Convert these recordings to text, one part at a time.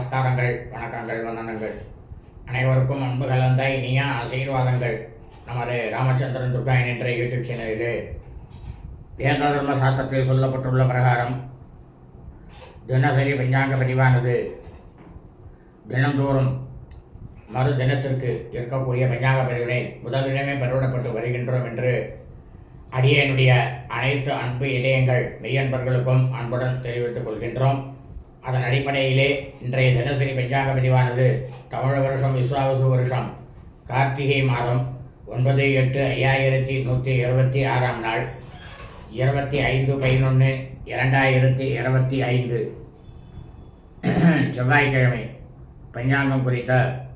நமஸ்காரங்கள் வணக்கங்கள் வந்தனங்கள். அனைவருக்கும் அன்பு கலந்த இனிய ஆசீர்வாதங்கள். நமது ராமச்சந்திரன் துர்காயன் என்ற யூடியூப் சேனலிலே வேத தர்ம சாஸ்திரத்தில் சொல்லப்பட்டுள்ள பிரகாரம் தினசரி பஞ்சாங்க பதிவானது தினந்தோறும் மறு தினத்திற்கு இருக்கக்கூடிய பஞ்சாங்க பதிவினை முதலிடமே பெருவிடப்பட்டு வருகின்றோம் என்று அடியனுடைய அனைத்து அன்பு இதயங்கள் மெய்யன்பர்களுக்கும் அன்புடன் தெரிவித்துக் கொள்கின்றோம். அதன் அடிப்படையிலே இன்றைய தினசரி பஞ்சாங்க பதிவானது தமிழ் வருஷம் விஸ்வாவசு வருஷம். கார்த்திகை மாதம் ஒன்பது எட்டு ஐயாயிரத்தி நூற்றி இருபத்தி ஆறாம் நாள். இருபத்தி ஐந்து பதினொன்று இரண்டாயிரத்தி இருபத்தி ஐந்து. செவ்வாய்க்கிழமை பஞ்சாங்கம் குறித்த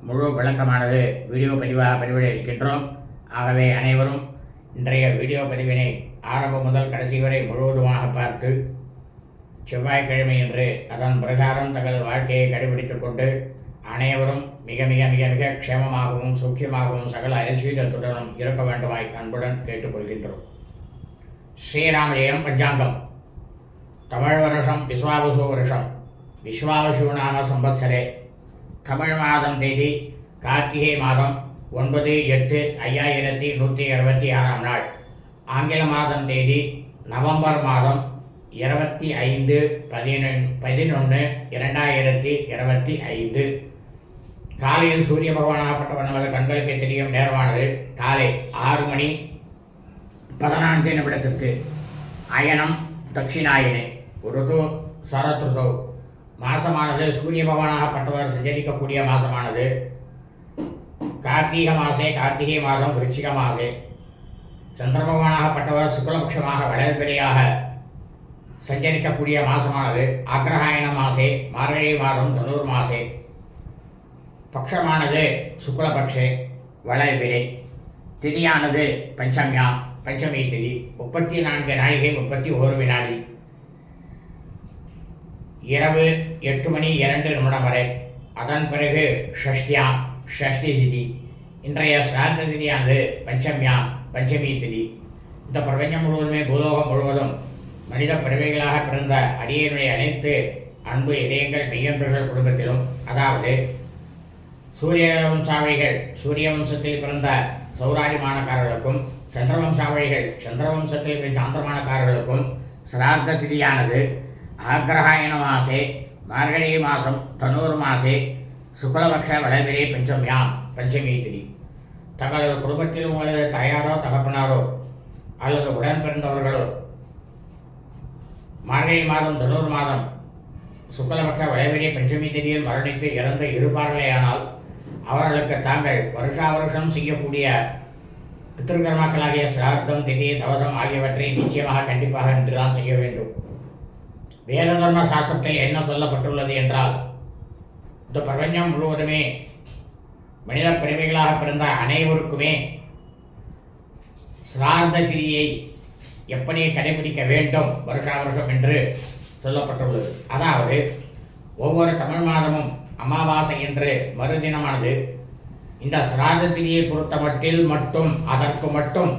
முழு விளக்கமானது வீடியோ பதிவாக பதிவிட இருக்கின்றோம். ஆகவே அனைவரும் இன்றைய வீடியோ பதிவினை ஆரம்பம் முதல் கடைசி வரை முழுவதுமாக பார்த்து செவ்வாய்க்கிழமையன்று அதன் பிரகாரம் தங்களது வாழ்க்கையை கடைபிடித்துக் கொண்டு அனைவரும் மிக மிக மிக மிக க்ஷேமமாகவும் சூக்கியமாகவும் சகல ஐஸ்வர்யத்துடனும் இருக்க வேண்டுமாய் அன்புடன் கேட்டுக்கொள்கின்றோம். ஸ்ரீராமஜெயம் பஞ்சாங்கம். தமிழ் வருஷம் விஸ்வாவசு வருஷம். விஸ்வாவசு நாம சம்பத்சரே. தமிழ் மாதம் தேதி கார்த்திகை மாதம் ஒன்பது எட்டு ஐயாயிரத்தி நூற்றி இருபத்தி ஆறாம் நாள். ஆங்கில மாதம் தேதி நவம்பர் மாதம் இருபத்தி ஐந்து பதினொன்று பதினொன்று இரண்டாயிரத்தி இருபத்தி ஐந்து. காலையில் சூரிய பகவானாகப்பட்டவர் நமது கண்களுக்கு தெரியும். நேரமானது காலை ஆறு மணி பதினான்கு நிமிடத்திற்கு. அயனம் தட்சிணாயனே ருது சரத்ருதோ. மாசமானது சூரிய பகவானாகப்பட்டவர் சஞ்சரிக்கக்கூடிய மாசமானது. கார்த்திகை மாசே கார்த்திகை மாதம் விருச்சிக மாசே. சந்திர பகவானாகப்பட்டவர் சுக்லபக்ஷமாக வளர்பிறையாக சஞ்சரிக்கக்கூடிய மாதமானது அக்ரஹாயண மாசே மார்கழி மாதம் தனுர் மாசே. பக்ஷமானது சுக்லபக்ஷே வளர்பிறை. திதியானது பஞ்சமியா பஞ்சமி திதி. முப்பத்தி நான்கு நாழிகை முப்பத்தி ஓரு வினாடி. இரவு எட்டு மணி இரண்டு நிமிடம் வரை. அதன் பிறகு ஷஷ்டியா ஷஷ்டி திதி. இன்றைய சிராத்த திதியானது பஞ்சமியா பஞ்சமி திதி. இந்த பிரபஞ்சம் முழுவதுமே பூலோகம் முழுவதும் மனித பிறவைகளாக பிறந்த அடியனுடைய அனைத்து அன்பு இதயங்கள் மெய்யன்பர்கள் குடும்பத்திலும் அதாவது சூரிய வம்சாவழிகள் சூரிய வம்சத்தில் பிறந்த சௌராரிமானக்காரர்களுக்கும் சந்திர சந்திரவம்சத்தில் பிறந்த சாந்திரமானக்காரர்களுக்கும் சிரார்த்த திதியானது ஆக்ரஹாயண மாசே மார்கழி மாதம் தனூர் மாசே சுக்லபக்ஷ வளபிரே பஞ்சமியாம் பஞ்சமி திதி. தங்களது குடும்பத்தில் உங்களது தாயாரோ தகப்பனாரோ அல்லது உடன் பிறந்தவர்களோ மார்கழி மாதம் தனூர் மாதம். சுக்லபக்ஷ வளபிரே பஞ்சமி திதியில் மரணித்து இறந்து இருப்பார்களேயானால் அவர்களுக்கு தாங்கள் வருஷா வருஷம் செய்யக்கூடிய பித்திருக்கர்மாக்களாகிய சிரார்த்தம் திதி தவசம் ஆகியவற்றை நிச்சயமாக கண்டிப்பாக இன்றுதான் செய்ய வேண்டும். வேத தர்ம சாஸ்திரத்தில் என்ன சொல்லப்பட்டுள்ளது என்றால் இந்த பிரபஞ்சம் முழுவதுமே மனித பிரிவைகளாக பிறந்த அனைவருக்குமே சிரார்த்த திதியை எப்படி கடைபிடிக்க வேண்டும் வருஷா வருஷம் என்று சொல்லப்பட்டுள்ளது. அதாவது ஒவ்வொரு தமிழ் மாதமும் அமாவாசை என்று மறுதினமானது இந்த சிராதத்திரியை பொறுத்த மட்டில் மட்டும் அதற்கு மட்டும்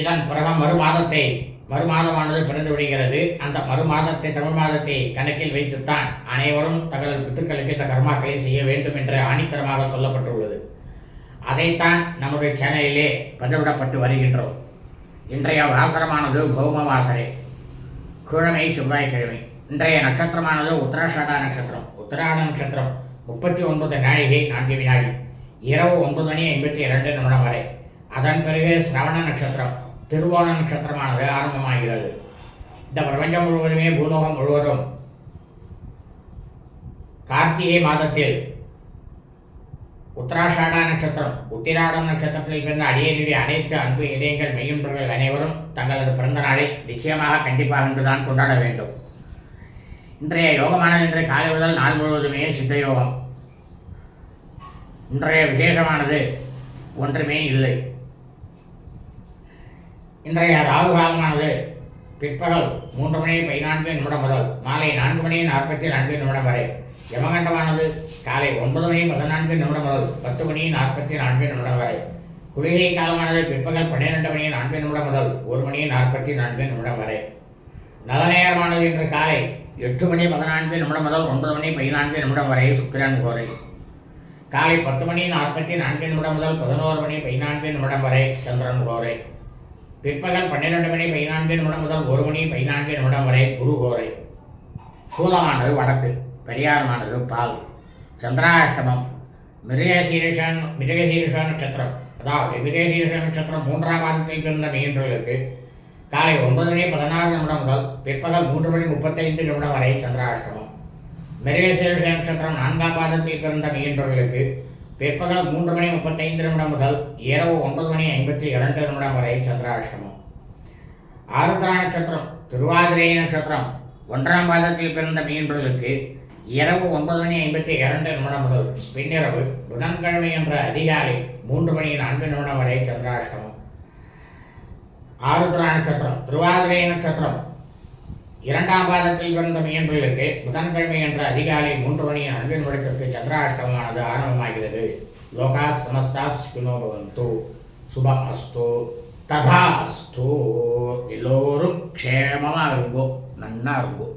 இதன் பிறகு மறு மாதத்தை மறு மாதமானது பிறந்து விடுகிறது அந்த மறு மாதத்தை தமிழ் மாதத்தை கணக்கில் வைத்துத்தான் அனைவரும் தங்களது பித்துக்களுக்கு இந்த கர்மாக்களை செய்ய வேண்டும் என்று ஆணித்தரமாக சொல்லப்பட்டுள்ளது. அதைத்தான் நமது சேனலிலே பதிவிடப்பட்டு வருகின்றோம். இன்றைய வாசரமானது பௌம வாசரே கிழமை செவ்வாய்க்கிழமை. இன்றைய நட்சத்திரமானது உத்தராஷாடா நட்சத்திரம். உத்தராட நட்சத்திரம் முப்பத்தி ஒன்பது நாழிகை நான்கு வினாடி. இரவு ஒன்பது மணி ஐம்பத்தி இரண்டு நிமிடம் வரை. அதன் பிறகு சிரவண நட்சத்திரம் திருவோண நட்சத்திரமானது ஆரம்பமாகிறது. இந்த பிரபஞ்சம் முழுவதுமே பூலோகம் முழுவதும் கார்த்திகை மாதத்தில் உத்தராஷாடா நட்சத்திரம் உத்திராடம் நட்சத்திரத்தில் பிறந்த அடியேனுடைய அனைத்து அன்பு இதயங்கள் மெய்யுன்பர்கள் அனைவரும் தங்களது பிறந்த நாளை நிச்சயமாக கண்டிப்பாக இன்றுதான் கொண்டாட வேண்டும். இன்றைய யோகமானது இன்றைய காலை முதல் நாள் முழுவதுமே சித்த யோகம். இன்றைய விசேஷமானது ஒன்றுமே இல்லை. இன்றைய ராகு காலமானது பிற்பகல் மூன்று மணி பதினான்கு நிமிடம் முதல் மாலை நான்கு மணி நாற்பத்தி நான்கு நிமிடம் வரை. யமகண்டமானது காலை ஒன்பது மணி பதினான்கு நிமிடம் முதல் பத்து மணி நாற்பத்தி நான்கு நிமிடம் வரை. குளிகை காலமானது பிற்பகல் பன்னிரெண்டு மணி நான்கு நிமிடம் முதல் ஒரு மணி நாற்பத்தி நான்கு நிமிடம் வரை. நல்ல நேரமானது இன்று காலை எட்டு மணி பதினான்கு நிமிடம் முதல் ஒன்பது மணி பதினான்கு நிமிடம் வரை சுக்கிரன் கோரை. காலை பத்து மணி நாற்பத்தி நான்கு நிமிடம் முதல் பதினோரு மணி பதினான்கு நிமிடம் வரை சந்திரன் கோரை. பிற்பகல் பன்னிரெண்டு மணி பதினான்கு நிமிடம் முதல் ஒரு மணி பதினான்கு நிமிடம் வரை குரு கோரை. சூலமானது வடக்கு பெரியாரமானது பால். சந்திராஷ்டமம் மிருகசீரிஷன் மிருகசீரிஷ நட்சத்திரம். அதாவது மிருகசீரிஷ நட்சத்திரம் மூன்றாம் மாதத்தில் பிறந்த மீன்களுக்கு காலை ஒன்பது மணி பதினாறு நிமிடம் முதல் பிற்பகல் மூன்று மணி முப்பத்தைந்து நிமிடம் வரை சந்திராஷ்டமம். மிருகசீரிஷ நட்சத்திரம் நான்காம் பாதத்தில் பிறந்த மீன்களுக்கு பிற்பகல் மூன்று மணி முப்பத்தைந்து நிமிடம் முதல் இரவு ஒன்பது மணி ஐம்பத்தி இரண்டு நிமிடம் வரை சந்திராஷ்டமம். ஆருத்ரா நட்சத்திரம் திருவாதிரை நட்சத்திரம் ஒன்றாம் பாதத்தில் பிறந்த மீன்பர்களுக்கு இரவு ஒன்பது மணி ஐம்பத்தி இரண்டு நிமிடம் முதல் பின்னிரவு புதன்கிழமை என்ற அதிகாலை மூன்று மணி நான்கு நிமிடம் வரை சந்திராஷ்டமம். ஆருத்ரா நட்சத்திரம் திருவாதிரை நட்சத்திரம் இரண்டாம் பாதத்தில் பிறந்த மீன்களுக்கு புதன்கிழமை என்ற அதிகாலை மூன்று மணி நான்கு நிமிடத்திற்கு சந்திராஷ்டமமானது ஆரம்பமாகிறது. லோகா சமஸ்தா ஸ்பினோபவந்து சுபம் அஸ்து. ததா அஸ்து. எல்லோரும் க்ஷேமமாக இருங்கோ நன்னா இருங்கோ